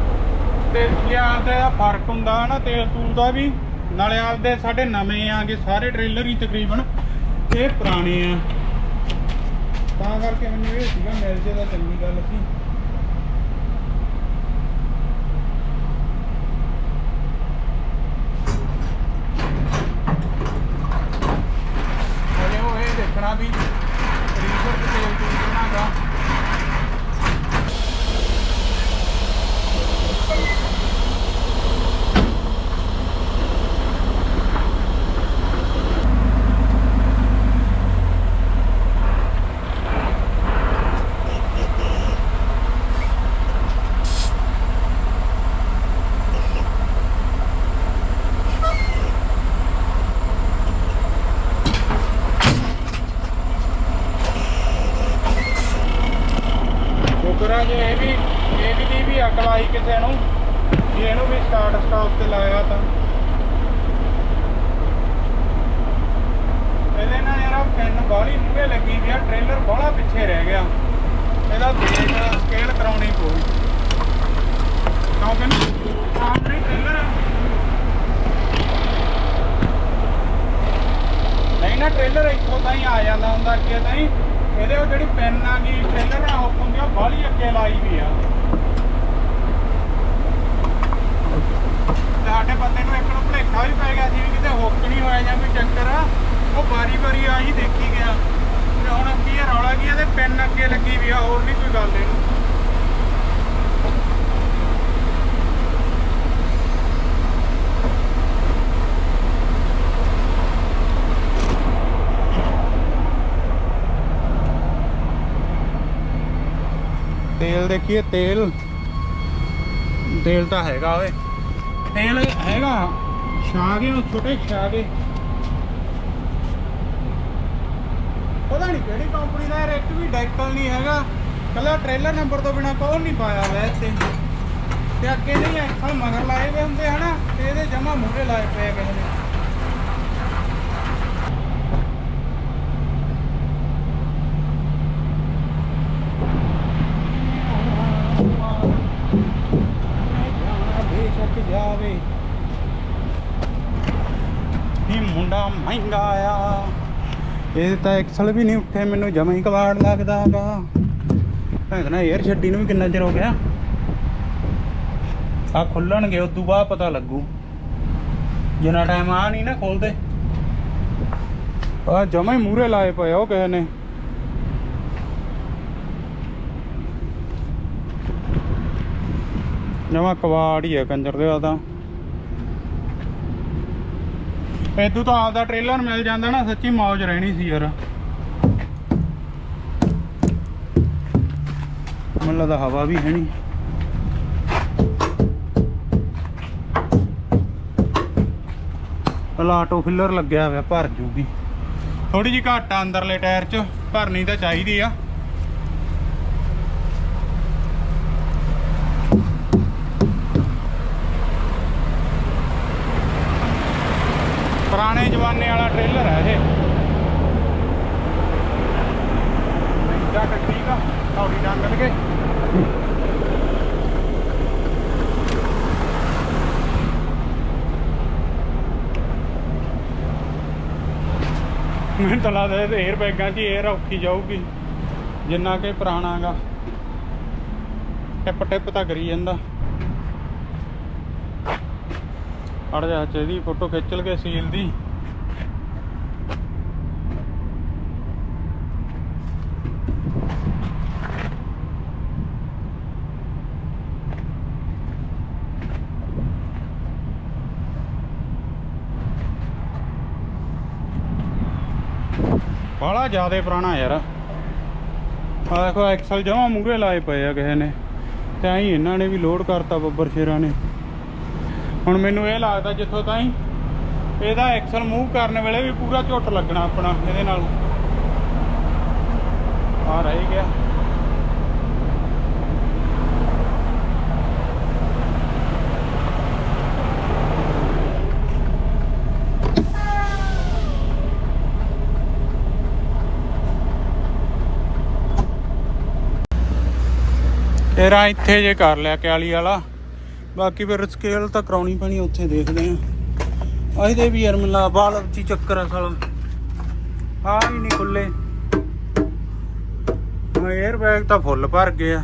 ਤੇ ਦੂਜੇ ਦਾ ਫ਼ਰਕ ਹੁੰਦਾ ਨਾ ਤੇਲ ਤੂਲ ਦਾ ਵੀ। ਨਾਲੇ ਆਪਦੇ ਸਾਡੇ ਨਵੇਂ ਆਗੇ ਸਾਰੇ ਟ੍ਰੇਲਰ ਹੀ ਤਕਰੀਬਨ ਇਹ ਪੁਰਾਣੇ ਆ। ਤਾਂ ਕਰਕੇ ਮੈਨੂੰ ਇਹ ਸੀਗਾ, ਮਿਲ ਜੇ ਤਾਂ ਚੰਗੀ ਗੱਲ ਸੀ ਹਲੇ ਉਹ ਇਹ ਦੇਖਣਾ ਵੀ ਰੀਜ਼ਰ ਤੇ ਤੇਲ ਤੂਲ ਕਿੰਨਾ ਗਾ ਸ਼ੁਕਰ ਆ ਜੇ ਇਹ ਵੀ ਇਹ ਵੀ ਦੀ ਵੀ ਅਕਲ ਆਈ ਕਿਸੇ ਨੂੰ ਜੇ ਇਹਨੂੰ ਵੀ ਸਟਾਰਟ ਸਟਾਪ ਤੇ ਲਾਇਆ ਤਾਂ ਇਹਦੇ ਨਾਲ ਯਾਰ ਪੈਨ ਬਾਹਲੀ ਮੂਹਰੇ ਲੱਗੀ ਵੀ ਆ ਟ੍ਰੇਲਰ ਬਾਹਲਾ ਪਿੱਛੇ ਰਹਿ ਗਿਆ ਇਹਦਾ ਬ੍ਰੇਕ ਸਕੇਲ ਕਰਾਉਣੀ ਪਊ ਕਿਉਂਕਿ ਸਾਹਮਣੇ ਟ੍ਰੇਲਰ ਨਹੀਂ ਨਾ ਟ੍ਰੇਲਰ ਇੱਥੋਂ ਤਾਂ ਹੀ ਆ ਜਾਂਦਾ ਹੁੰਦਾ ਅੱਗੇ ਤਾਂ ਹੀ ਇਹਦੇ ਉਹ ਜਿਹੜੀ ਪੈਨ ਆ ਗਈ ਟ੍ਰੇਲਰ ਨਾਲ ਹੁੱਕ ਹੁੰਦੀ ਆ ਬਾਹਲੀ ਅੱਗੇ ਲਾਈ ਵੀ ਆ। ਸਾਡੇ ਬੰਦੇ ਨੂੰ ਇੱਕ ਨੂੰ ਭੁਲੇਖਾ ਵੀ ਪੈ ਗਿਆ ਸੀ ਵੀ ਕਿਤੇ ਹੁੱਕ ਨਹੀਂ ਹੋਇਆ ਜਾਂ ਕੋਈ ਚੱਕਰ ਆ। ਉਹ ਵਾਰੀ ਵਾਰੀ ਆਹੀ ਦੇਖੀ ਗਿਆ। ਤੇ ਹੁਣ ਕੀ ਰੌਲਾ ਕੀ ਆ, ਇਹਦੇ ਪੈਨ ਅੱਗੇ ਲੱਗੀ ਵੀ ਆ, ਹੋਰ ਨਹੀਂ ਕੋਈ ਗੱਲ ਇਹਨੂੰ। ਤੇਲ ਦੇਖੀਏ, ਤੇਲ। ਤੇਲ ਤਾਂ ਹੈਗਾ ਓਏ। ਤੇਲ ਹੈਗਾ। ਛਾਗੇ, ਉਹ ਛੋਟੇ ਛਾਗੇ। ਪਤਾ ਨਹੀਂ ਕਿਹੜੀ ਕੰਪਨੀ ਦਾ ਯਾਰ, ਇੱਕ ਵੀ ਡੈਕਲ ਨਹੀਂ ਹੈਗਾ। ਕੱਲਾ ਟ੍ਰੇਲਰ ਨੰਬਰ ਤੋਂ ਬਿਨਾ ਕੋਲ ਨਹੀਂ ਪਾਇਆ ਹੋਇਆ ਇੱਥੇ। ਤੇ ਅੱਗੇ ਨਹੀਂ ਐਕਸਲ ਮਗਰ ਲਾਏ ਹੋਏ ਹੁੰਦੇ ਹਨਾ ਤੇ ਇਹਦੇ ਜਮਾ ਮੂਹਰੇ ਲਾਏ ਪਏ ਆ ਕਿਸੇ ਨੇ ਬੇਸ਼ੱਕ ਜਾਵੇ ਇਹ ਮੁੰਡਾ ਮਹਿੰਗਾ ਆ ਇਹ ਤਾਂ ਐਕਸਲ ਵੀ ਨਹੀਂ ਉੱਠੇ, ਮੈਨੂੰ ਜਮਾ ਹੀ ਕਵਾੜ ਲੱਗਦਾਗਾ ਭੈਣਾ 에ਅਰ ਛੱਡੀ ਨੂੰ ਵੀ ਕਿੰਨਾ ਚਿਰ ਹੋ ਗਿਆ? ਆ ਖੁੱਲਣਗੇ, ਉਦੋਂ ਬਾਅਦ ਪਤਾ ਲੱਗੂ। ਜਿੰਨਾ ਟਾਈਮ ਆ ਨਹੀਂ ਨਾ ਖੋਲਦੇ। ਆ ਜਮਾ ਹੀ ਮੂਰੇ ਲਾਏ ਪਏ ਉਹ ਕਿਸੇ ਨੇ। ਜਮਾ ਕਵਾੜ ਹੀ ਆ ਕੰਜਰ ਦੇ ਤਾਂ। ਇਦੋਂ ਤਾਂ ਆਪਦਾ ਟ੍ਰੇਲਰ ਮਿਲ ਜਾਂਦਾ ਨਾ, ਸੱਚੀ ਮੌਜ ਰਹਿਣੀ ਸੀ ਯਾਰ। ਮੈਨੂੰ ਲੱਗਦਾ ਹਵਾ ਵੀ ਹੈ ਨਹੀਂ ਪਹਿਲਾਂ ਆਟੋ ਫਿਲਰ ਲੱਗਿਆ ਹੋਇਆ, ਭਰ ਜੂਗੀ। ਥੋੜੀ ਜਿਹੀ ਘੱਟ ਆ ਅੰਦਰਲੇ ਟਾਇਰ 'ਚ, ਭਰਨੀ ਤਾਂ ਚਾਹੀਦੀ ਆ। ਪੁਰਾਣੇ ਜਮਾਨੇ ਵਾਲਾ ਟ੍ਰੇਲਰ ਹੈ ਇਹ। ਜੱਟ ਠੀਕ ਆ ਥੋੜੀ ਡੰਗਲ ਕੇ ਮੈਨੂੰ ਤਾਂ ਲੱਗਦਾ ਇਹ 에ਅਰ ਬੈਗਾਂ 'ਚ 에ਅਰ ਔਖੀ ਜਾਊਗੀ। ਜਿੰਨਾ ਕਿ ਪੁਰਾਣਾਗਾ ਟਿਪ ਟਿਪ ਤਾਂ ਕਰੀ ਜਾਂਦਾ। ਅੜ ਜਾ ਚ ਫੋਟੋ ਖਿੱਚ ਲਗੇ ਸੀਲ ਦੀ ਬੜਾ ਜ਼ਿਆਦਾ ਪੁਰਾਣਾ ਯਾਰ। ਆ ਦੇਖੋ ਐਕਸਲ ਜਮਾ ਮੂਰੇ ਲਾਏ ਪਏ ਆ ਕਿਸੇ ਨੇ। ਤੇ ਐਂ ਇਹਨਾਂ ਨੇ ਵੀ ਲੋਡ ਕਰਤਾ ਬੱਬਰ ਸ਼ੇਰਾਂ ਨੇ। ਹੁਣ ਮੈਨੂੰ ਇਹ ਲੱਗਦਾ ਜਿੱਥੋਂ ਤਾਈਂ ਇਹਦਾ ਐਕਸਲ ਮੂਵ ਕਰਨ ਵੇਲੇ ਵੀ ਪੂਰਾ ਝੁੱਟ ਲੱਗਣਾ ਆਪਣਾ, ਇਹਦੇ ਨਾਲ। ਆ ਰਹਿ ਗਿਆ। ਤੇਰਾ ਇੱਥੇ ਜੇ ਕਰ ਲਿਆ ਕਿਆਲੀ ਵਾਲਾ। ਬਾਕੀ ਫਿਰ ਸਕੇਲ ਤਾਂ ਕਰਾਉਣੀ ਪੈਣੀ, ਉੱਥੇ ਦੇਖਦੇ ਆ ਅਸੀਂ ਵੀ ਯਾਰ ਮਿਲਾ ਬਾਲ ਉੱਚੀ ਚੱਕਰ ਆ ਸਾਲਾ। ਆ ਹੀ ਨਹੀਂ ਖੁੱਲੇ। 에ਅਰ ਬੈਗ ਤਾਂ ਫੁੱਲ ਭਰ ਗਏ ਆ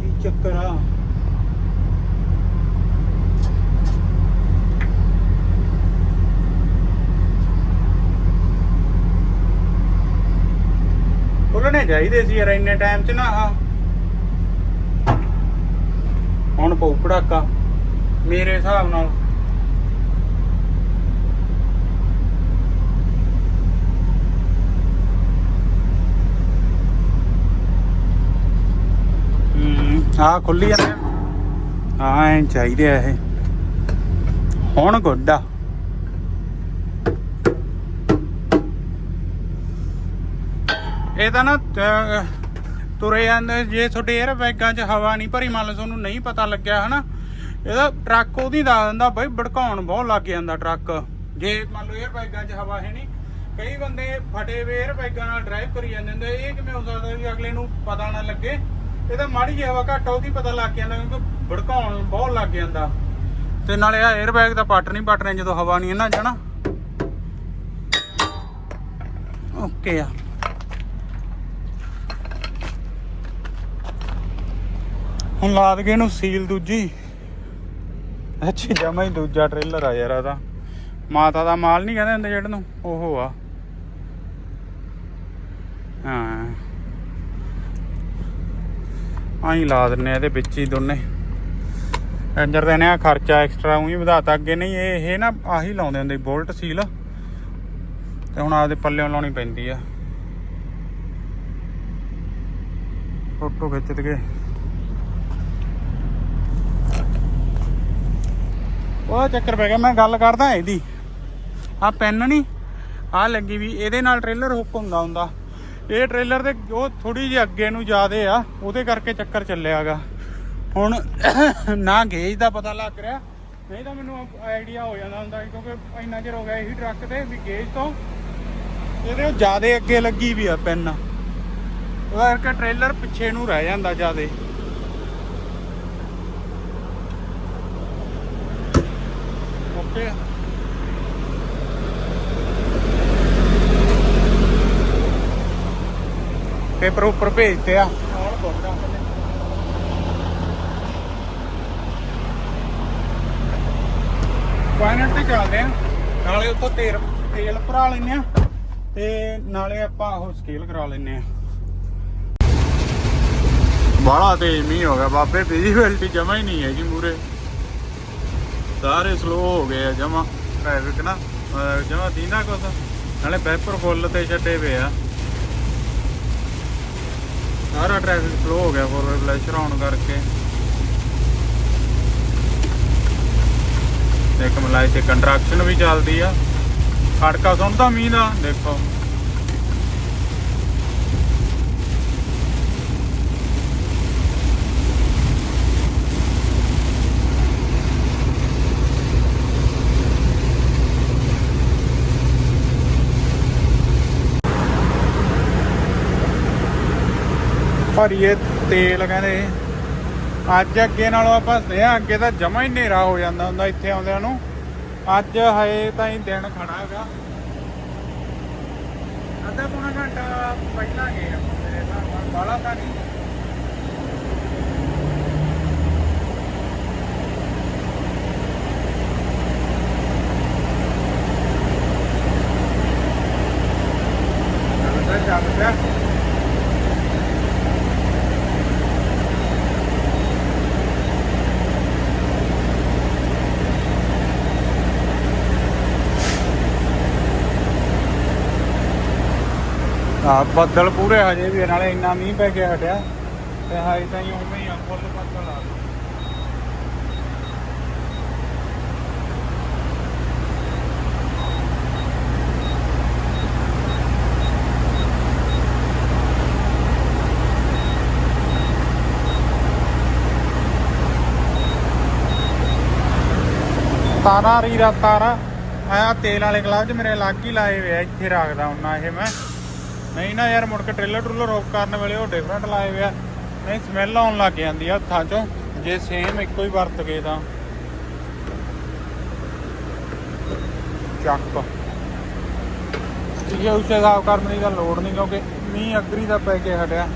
ਕੀ ਚੱਕਰ ਆ ਖੁੱਲਣੇ ਚਾਹੀਦੇ ਸੀ ਯਾਰ, ਇੰਨੇ ਟਾਈਮ 'ਚ ਨਾ ਆ ਹੁਣ ਪਊ ਪੜਾਕਾ, ਮੇਰੇ ਹਿਸਾਬ ਨਾਲ। ਆ ਖੁੱਲੀ ਜਾਂਦੇ ਆ। ਐਂ ਚਾਹੀਦੇ ਆ ਇਹ। ਹੁਣ ਗੋਡਾ ਇਹ ਤਾਂ ਨਾ ਤੁਰੇ ਜਾਂਦੇ ਜੇ ਤੁਹਾਡੇ 에ਅਰ ਬੈਗਾਂ 'ਚ ਹਵਾ ਨਹੀਂ ਭਰੀ, ਮੰਨ ਲਓ ਤੁਹਾਨੂੰ ਨਹੀਂ ਪਤਾ ਲੱਗਿਆ, ਹਨਾ? ਇਹਦਾ ਟਰੱਕ ਉਹਦੀ ਦਾ ਦਿੰਦਾ, ਬਈ ਭੜਕਾਉਣ ਬਹੁਤ ਲੱਗ ਜਾਂਦਾ ਟਰੱਕ। ਜੇ ਮੰਨ ਲਓ 에ਅਰ ਬੈਗਾਂ 'ਚ ਹਵਾ ਹੈ ਨਹੀਂ, ਕਈ ਬੰਦੇ ਫਟੇ ਵੇ 에ਅਰ ਨਾਲ ਡਰਾਈਵ ਕਰੀ ਜਾਂਦੇ ਹੁੰਦੇ ਇਹ ਕਿਵੇਂ ਹੋ ਸਕਦਾ ਵੀ ਅਗਲੇ ਨੂੰ ਪਤਾ ਨਾ ਲੱਗੇ? ਇਹਦਾ ਮਾੜੀ ਜਿਹੀ ਹਵਾ ਘੱਟ ਉਹਦੀ ਪਤਾ ਲੱਗ ਜਾਂਦਾ ਕਿਉਂਕਿ ਭੜਕਾਉਣ ਬਹੁਤ ਲੱਗ ਜਾਂਦਾ। ਤੇ ਨਾਲੇ ਆ 에ਅਰ ਬੈਗ ਦਾ ਪਾਟਰ ਨਹੀਂ ਪਾਟਰ ਜਦੋਂ ਹਵਾ ਨਹੀਂ ਇਹਨਾਂ ਜਾਣਾ ਓਕੇ ਆ। ਹੁਣ ਲਾ ਦਗੇ ਇਹਨੂੰ ਸੀਲ ਦੂਜੀ। ਅੱਛਾ ਜਮਾ ਹੀ ਦੂਜਾ ਟ੍ਰੇਲਰ ਆ ਯਾਰ ਇਹਦਾ ਮਾਤਾ ਦਾ ਮਾਲ ਨਹੀਂ ਕਹਿੰਦੇ ਹੁੰਦੇ ਜਿਹੜੇ ਨੂੰ, ਉਹ ਆ। ਹਾਂ। ਆਈ ਲਾ ਦਿੰਨੇ ਇਹਦੇ ਵਿੱਚ ਹੀ ਦੋਨੇ। ਇੰਜਰ ਦੇ ਨੇ ਖਰਚਾ ਐਕਸਟਰਾ ਉਹੀ ਵਧਾਤਾ। ਅੱਗੇ ਨਹੀਂ, ਇਹ ਇਹ ਨਾ ਆਹੀ ਲਾਉਂਦੇ ਹੁੰਦੇ ਬੋਲਟ ਸੀਲ ਤੇ ਹੁਣ ਆਪਦੇ ਪੱਲਿਓਂ ਲਾਉਣੀ ਪੈਂਦੀ ਆ। ਫੋਟੋ ਖਿੱਚ ਕੇ ਉਹ ਚੱਕਰ ਪੈ ਗਿਆ, ਮੈਂ ਗੱਲ ਕਰਦਾ ਇਹਦੀ। ਆ ਪੈਨ ਨਹੀਂ ਆ ਲੱਗੀ ਵੀ, ਇਹਦੇ ਨਾਲ ਟ੍ਰੇਲਰ ਹੁੱਕ ਹੁੰਦਾ ਹੁੰਦਾ। ਇਹ ਟ੍ਰੇਲਰ ਦੇ ਉਹ ਥੋੜੀ ਜਿਹੀ ਅੱਗੇ ਨੂੰ ਜਾਦੇ ਆ, ਉਹਦੇ ਕਰਕੇ ਚੱਕਰ ਚੱਲਿਆਗਾ। ਹੁਣ ਨਾ ਗੇਜ ਦਾ ਪਤਾ ਲੱਗ ਰਿਹਾ, ਨਹੀਂ ਤਾਂ ਮੈਨੂੰ ਆਈਡੀਆ ਹੋ ਜਾਂਦਾ ਹੁੰਦਾ ਕਿਉਂਕਿ ਇੰਨਾ ਚਿਰ ਹੋ ਗਿਆ ਇਹੀ ਟਰੱਕ ਤੇ, ਵੀ ਗੇਜ ਤੋਂ। ਇਹਦੇ ਉਹ ਜਿਆਦੇ ਅੱਗੇ ਲੱਗੀ ਵੀ ਆ ਪੈਨ ਉਹਦਾ ਕਰਕੇ ਟ੍ਰੇਲਰ ਪਿੱਛੇ ਨੂੰ ਰਹਿ ਜਾਂਦਾ ਜਿਆਦੇ। ਓਕੇ ਪੇਪਰ ਉੱਪਰ ਭੇਜਤੇ ਆ। ਪਾਇਨਟ ਤੇ ਚੱਲਦੇ ਆ। ਨਾਲੇ ਉੱਥੋਂ ਤੇਲ ਤੇਲ ਭਰਾ ਲੈਨੇ ਆ। ਤੇ ਨਾਲੇ ਆਪਾਂ ਉਹ ਸਕੇਲ ਕਰਾ ਲੈਨੇ ਆ। ਬਾਹਲਾ ਤੇਜ਼ ਮੀਂਹ ਹੋ ਗਿਆ ਬਾਬੇ ਵਿਜ਼ੀਬਿਲਟੀ ਜਮਾ ਹੀ ਨਹੀਂ ਹੈਗੀ ਮੂਰੇ ਸਾਰੇ ਸਲੋ ਹੋ ਗਏ ਆ, ਜਮਾ ਟ੍ਰੈਫਿਕ ਨਾ ਜਮਾ ਦੀਨਾ ਕੁਛ। ਨਾਲੇ ਪੈਪਰ ਫੁੱਲ ਤੇ ਛੱਡੇ ਪਏ ਆ। ਸਾਰਾ ਟ੍ਰੈਫਿਕ ਸਲੋ ਹੋ ਗਿਆ ਫੋਰ ਫਲੈਸ਼ਰ ਆਉਣ ਕਰਕੇ। ਇੱਕ ਮਲਾਈ ਤੇ ਕੰਟਰੈਕਸ਼ਨ ਵੀ ਚੱਲਦੀ ਆ। ਖੜਕਾ ਸੁਣਦਾ ਮੀਂਹ ਦਾ, ਦੇਖੋ। ਭਰੀਏ ਤੇਲ ਕਹਿੰਦੇ। ਅੱਜ ਅੱਗੇ ਨਾਲੋਂ ਆਪਾਂ ਸਨੇਹਾ ਅੱਗੇ ਤਾਂ ਜਮਾ ਹੀ ਹਨੇਰਾ ਹੋ ਜਾਂਦਾ ਹੁੰਦਾ ਇੱਥੇ ਆਉਂਦਿਆਂ ਨੂੰ। ਅੱਜ ਹਏ ਤਾਂ ਹੀ ਦਿਨ ਖੜਾ ਹੈਗਾ। ਅੱਧਾ ਪੌਣਾ ਘੰਟਾ ਪਹਿਲਾਂ ਗਏ ਆਪਾਂ ਮੇਰੇ ਨਾਲ ਬਾਹਲਾ ਤਾਂ ਨਹੀਂ ਚੱਲ ਪਿਆ, ਚੱਲ ਪਿਆ ਆ, ਬੱਦਲ ਪੂਰੇ ਹਜੇ ਵੀ ਨਾਲੇ ਇੰਨਾ ਮੀਂਹ ਪੈ ਕੇ ਹਟਿਆ। ਤੇ ਹਾਈ ਤਾਂ ਹੀ ਉਵੇਂ ਹੀ ਆ, ਫੁੱਲ ਬੱਦਲ ਆ ਤਾਰਾ ਰੀਰਾ ਤਾਰਾ ਆ ਤੇਲ ਵਾਲੇ ਗਲਾਵ ਮੇਰੇ ਅਲੱਗ ਹੀ ਲਾਏ ਹੋਏ ਆ, ਇੱਥੇ ਰੱਖਦਾ ਹੁੰਨਾ ਇਹ ਮੈਂ। ਨਹੀਂ ਨਾ ਯਾਰ, ਮੁੜ ਕੇ ਟ੍ਰੇਲਰ ਟਰੂਲਰ ਰੋਕ ਕਰਨ ਵੇਲੇ ਉਹ ਡਿਫਰੈਂਟ ਲਾਏ ਹੋਏ ਨਹੀਂ ਸਮੈਲ ਆਉਣ ਲੱਗ ਜਾਂਦੀ ਆ ਹੱਥਾਂ 'ਚੋਂ। ਜੇ ਸੇਮ ਇੱਕੋ ਹੀ ਵਰਤ ਗਏ ਤਾਂ। ਚੱਕ। ਇਹ ਉੱਚੇ ਸਾਫ਼ ਕਰਨ ਦੀ ਤਾਂ ਲੋੜ ਨਹੀਂ, ਕਿਉਂਕਿ ਮੀਂਹ ਅਗਰੀ ਦਾ ਪੈ ਕੇ ਹਟਿਆ।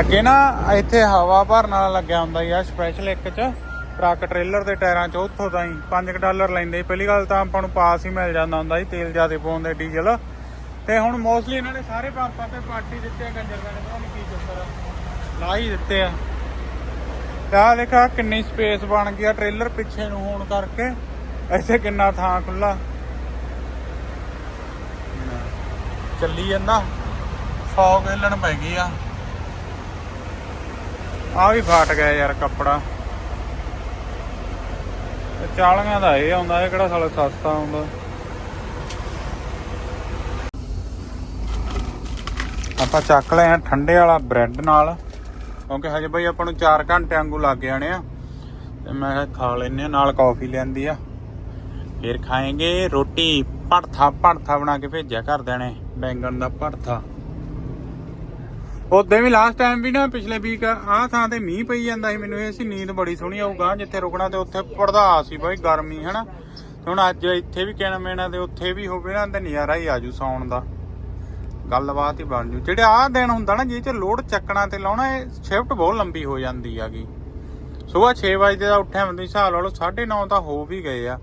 ਅੱਗੇ ਨਾ ਇੱਥੇ ਹਵਾ ਭਰਨ ਵਾਲਾ ਲੱਗਿਆ ਹੁੰਦਾ ਯਾਰ ਸਪੈਸ਼ਲ ਇੱਕ ਚ। ਟਰੱਕ ਟ੍ਰੇਲਰ ਦੇ ਟਾਇਰਾਂ ਚ ਉੱਥੋਂ ਤਾਂ ਹੀ 5 ਡਾਲਰ ਲੈਂਦੇ ਪਹਿਲੀ ਗੱਲ ਤਾਂ ਆਪਾਂ ਨੂੰ ਪਾਸ ਹੀ ਮਿਲ ਜਾਂਦਾ ਹੁੰਦਾ ਸੀ, ਤੇਲ ਜ਼ਿਆਦਾ ਪਾਉਂਦੇ ਡੀਜ਼ਲ। ਤੇ ਹੁਣ ਮੋਸਟਲੀ ਇਹਨਾਂ ਨੇ ਸਾਰੇ ਪੰਪਾਂ ਤੇ ਪਾਰਟੀ ਦਿੱਤੇ ਆ, ਗੰਜਰ ਨੇ ਪਤਾ ਨਹੀਂ ਕੀ ਚੱਕਰ ਆ। ਲਾ ਹੀ ਦਿੱਤੇ ਆ। ਤਾਂ ਦੇਖਾ ਕਿੰਨੀ ਸਪੇਸ ਬਣ ਗਈ ਆ ਟ੍ਰੇਲਰ ਪਿੱਛੇ ਨੂੰ ਹੋਣ ਕਰਕੇ। ਇੱਥੇ ਕਿੰਨਾ ਥਾਂ ਖੁੱਲਾ ਚੱਲੀ ਜਾਂਦਾ। ਫੌਗ ਹਿੱਲਣ ਪੈ ਗਈ ਆ। ਆ ਵੀ ਫਾਟ ਗਿਆ ਯਾਰ ਕੱਪੜਾ। ਤੇ ਚਾਲੀਆਂ ਦਾ ਇਹ ਆਉਂਦਾ, ਇਹ ਕਿਹੜਾ ਸਾਲਾ ਸਸਤਾ ਆਉਂਦਾ? ਆਪਾਂ ਚੱਕ ਲਏ ਆ ਠੰਡੇ ਵਾਲਾ ਬ੍ਰੈਡ ਨਾਲ। ਕਿਉਂਕਿ ਹਜੇ ਬਈ ਆਪਾਂ ਨੂੰ 4 ਘੰਟੇ ਵਾਂਗੂ ਲੱਗ ਜਾਣੇ ਆ। ਤੇ ਮੈਂ ਕਿਹਾ ਖਾ ਲੈਨੇ ਆ ਨਾਲ ਕਾਫੀ ਲੈਂਦੀ ਆ। ਫਿਰ ਖਾਏਗੇ ਰੋਟੀ, ਭੜਥਾ ਭੜਥਾ ਬਣਾ ਕੇ ਭੇਜਿਆ ਕਰ ਦੇਣੇ ਬੈਂਗਣ ਦਾ ਭੜਥਾ। ਉਦੋਂ ਵੀ ਲਾਸਟ ਟਾਈਮ ਵੀ ਨਾ ਪਿਛਲੇ ਵੀਕ ਆਹ ਥਾਂ ਤੇ ਮੀਂਹ ਪਈ ਜਾਂਦਾ ਸੀ, ਮੈਨੂੰ ਇਹ ਸੀ ਨੀਂਦ ਬੜੀ ਸੋਹਣੀ ਆਊਗਾ, ਜਿੱਥੇ ਰੁਕਣਾ ਤੇ ਉੱਥੇ ਪੜਦਾ ਸੀ ਬਾਈ ਗਰਮੀ, ਹਨਾ। ਹੁਣ ਅੱਜ ਇੱਥੇ ਵੀ ਕਹਿਣਾ ਮੈਣਾ ਤੇ ਉੱਥੇ ਵੀ ਹੋਵੇ ਨਾ, ਤੇ ਨਜ਼ਾਰਾ ਹੀ ਆਜੂ ਸੌਣ ਦਾ। ਗੱਲਬਾਤ ਹੀ ਬਣ ਜੂ। ਜਿਹੜੇ ਆਹ ਦਿਨ ਹੁੰਦਾ ਨਾ ਜਿਹ ਚ ਲੋਡ ਚੱਕਣਾ ਤੇ ਲਾਉਣਾ, ਇਹ ਸ਼ਿਫਟ ਬਹੁਤ ਲੰਬੀ ਹੋ ਜਾਂਦੀ ਹੈਗੀ। ਸਵੇਰ 6 ਵਜੇ ਦਾ ਉੱਠਿਆ ਮੈਨੂੰ ਹਿਸਾਬ ਲਾ ਲਓ 9:30 ਤਾਂ ਹੋ ਵੀ ਗਏ ਆ।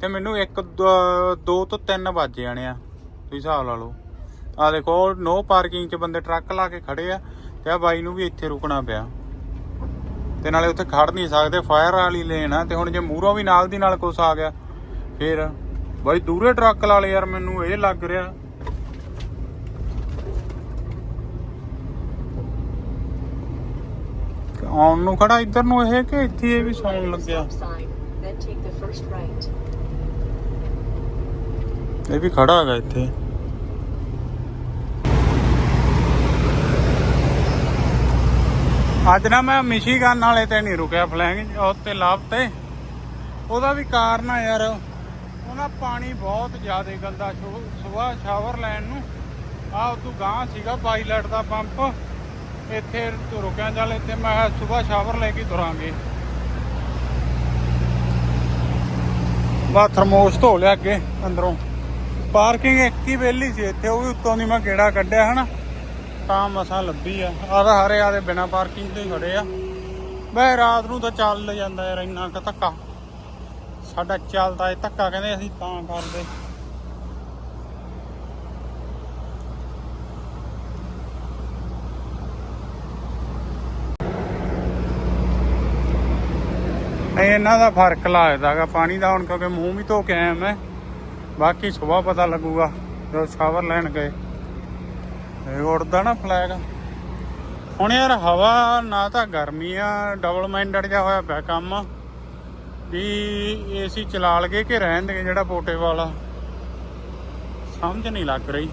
ਤੇ ਮੈਨੂੰ 1 2 ਤੋਂ 3 ਵੱਜ ਜਾਣੇ ਆ, ਤੁਸੀਂ ਹਿਸਾਬ ਲਾ ਲਓ। ਆ ਦੇਖੋ ਨੋ ਪਾਰਕਿੰਗ 'ਚ ਬੰਦੇ ਟਰੱਕ ਲਾ ਕੇ ਖੜੇ ਆ ਤੇ ਆ ਬਾਈ ਨੂੰ ਵੀ ਇੱਥੇ ਰੁਕਣਾ ਪਿਆ। ਤੇ ਨਾਲੇ ਉੱਥੇ ਖੜ ਨਹੀਂ ਸਕਦੇ ਫਾਇਰ ਵਾਲੀ ਲੇਨ ਆ ਤੇ ਹੁਣ ਜੇ ਮੂਹਰੋਂ ਵੀ ਨਾਲ ਦੀ ਨਾਲ ਕੁਛ ਆ ਗਿਆ ਫੇਰ ਬਾਈ ਦੂਰੇ ਟਰੱਕ ਲਾ ਲਏ ਯਾਰ ਮੈਨੂੰ ਇਹ ਲੱਗ ਰਿਹਾ। ਆਉਣ ਨੂੰ ਖੜਾ ਇੱਧਰ ਨੂੰ ਇਹ ਕਿ ਇੱਥੇ ਇਹ ਵੀ ਸੌਣ ਲੱਗਿਆ. ਇਹ ਵੀ ਖੜਾ ਹੈਗਾ ਇੱਥੇ। ਅੱਜ ਨਾ ਮੈਂ ਮਿਸ਼ੀਗਨ ਵਾਲੇ ਤੇ ਨਹੀਂ ਰੁਕਿਆ ਫਲੈਂਗ ਉੱਤੇ ਲਾਭ ਤੇ। ਉਹਦਾ ਵੀ ਕਾਰਨ ਆ ਯਾਰ ਉਹਨਾਂ ਪਾਣੀ ਬਹੁਤ ਜ਼ਿਆਦਾ ਗੰਦਾ ਸਵੇਰ ਸ਼ਾਵਰ ਲੈਣ ਨੂੰ। ਆ ਉਦੋਂ ਗਾਂ ਸੀਗਾ ਪਾਇਲਟ ਦਾ ਪੰਪ। ਇੱਥੇ ਤੋਂ ਰੁਕਿਆ ਚੱਲ, ਇੱਥੇ ਮੈਂ ਸਵੇਰ ਸ਼ਾਵਰ ਲੈ ਕੇ ਤੁਰਾਂਗੇ। ਬਾ ਥਰਮੋਸ ਧੋ ਲਿਆ ਅੱਗੇ, ਅੰਦਰੋਂ। ਪਾਰਕਿੰਗ ਇੱਕ ਹੀ ਵੇਲੀ ਸੀ ਇੱਥੇ, ਉਹ ਵੀ ਉੱਤੋਂ ਦੀ ਮੈਂ ਗੇੜਾ ਕੱਢਿਆ, ਹਨਾ। ਤਾਂ ਮਸਾਂ ਲੱਭੀ ਆ। ਆਹ ਤਾਂ ਹਰੇ ਆਦੇ ਬਿਨਾ ਪਾਰਕਿੰਗ ਤੋਂ ਹੀ ਖੜੇ ਆ। ਬਈ ਰਾਤ ਨੂੰ ਤਾਂ ਚੱਲ ਜਾਂਦਾ ਯਾਰ, ਇੰਨਾ ਕੁ ਧੱਕਾ। ਸਾਡਾ ਚੱਲਦਾ ਇਹ ਧੱਕਾ ਕਹਿੰਦੇ ਅਸੀਂ ਤਾਂ ਕਰਦੇ। ਇਹਨਾਂ ਦਾ ਫ਼ਰਕ ਲੱਗਦਾਗਾ ਪਾਣੀ ਦਾ ਹੁਣ, ਕਿਉਂਕਿ ਮੂੰਹ ਵੀ ਧੋ ਕੇ ਆਇਆ ਮੈਂ। ਬਾਕੀ ਸਵੇਰ ਪਤਾ ਲੱਗੂਗਾ, ਜਦੋਂ ਸ਼ਾਵਰ ਲੈਣ ਗਏ। ਇਹ ਉੜਦਾ ਨਾ ਫਲੈਗ ਹੁਣ ਯਾਰ ਹਵਾ, ਨਾ ਤਾਂ ਗਰਮੀ ਆ ਡਬਲ ਮਾਈਂਡਡ ਜਿਹਾ ਹੋਇਆ ਪਿਆ ਕੰਮ। ਵੀ ਏਸੀ ਚਲਾ ਲਗੇ ਕਿ ਰਹਿਣ ਦੇ ਜਿਹੜਾ ਪੋਟੇ ਵਾਲਾ। ਸਮਝ ਨਹੀਂ ਲੱਗ ਰਹੀ।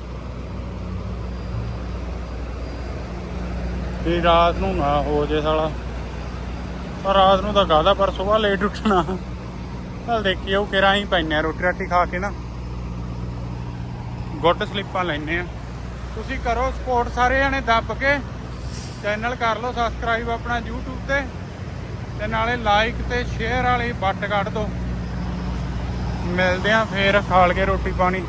ਵੀ ਰਾਤ ਨੂੰ ਨਾ ਹੋ ਜੇ ਸਾਲਾ। ਪਰ ਰਾਤ ਨੂੰ ਤਾਂ ਕਾਹਦਾ ਪਰ ਸਵੇਰ ਲੇਟ ਉੱਠਣਾ। ਚੱਲ ਦੇਖੀਏ, ਉਹ ਕਿਰਾਂ ਹੀ ਪੈਨੇ ਆ ਰੋਟੀ ਰਾਟੀ ਖਾ ਕੇ ਨਾ। ਗੁੱਡ ਸਲੀਪਾਂ ਲੈਨੇ ਆ। ਤੁਸੀਂ ਕਰੋ ਸਪੋਰਟ ਸਾਰੇ ਜਣੇ ਦੱਬ ਕੇ। ਚੈਨਲ ਕਰ ਲਓ ਸਬਸਕ੍ਰਾਈਬ ਆਪਣਾ YouTube ਤੇ। ਤੇ ਨਾਲੇ ਲਾਈਕ ਤੇ ਸ਼ੇਅਰ ਵਾਲੀ ਬੱਟ ਕੱਢ ਦਿਓ ਮਿਲਦੇ ਆ ਫੇਰ ਖਾਲ ਕੇ ਰੋਟੀ ਪਾਣੀ।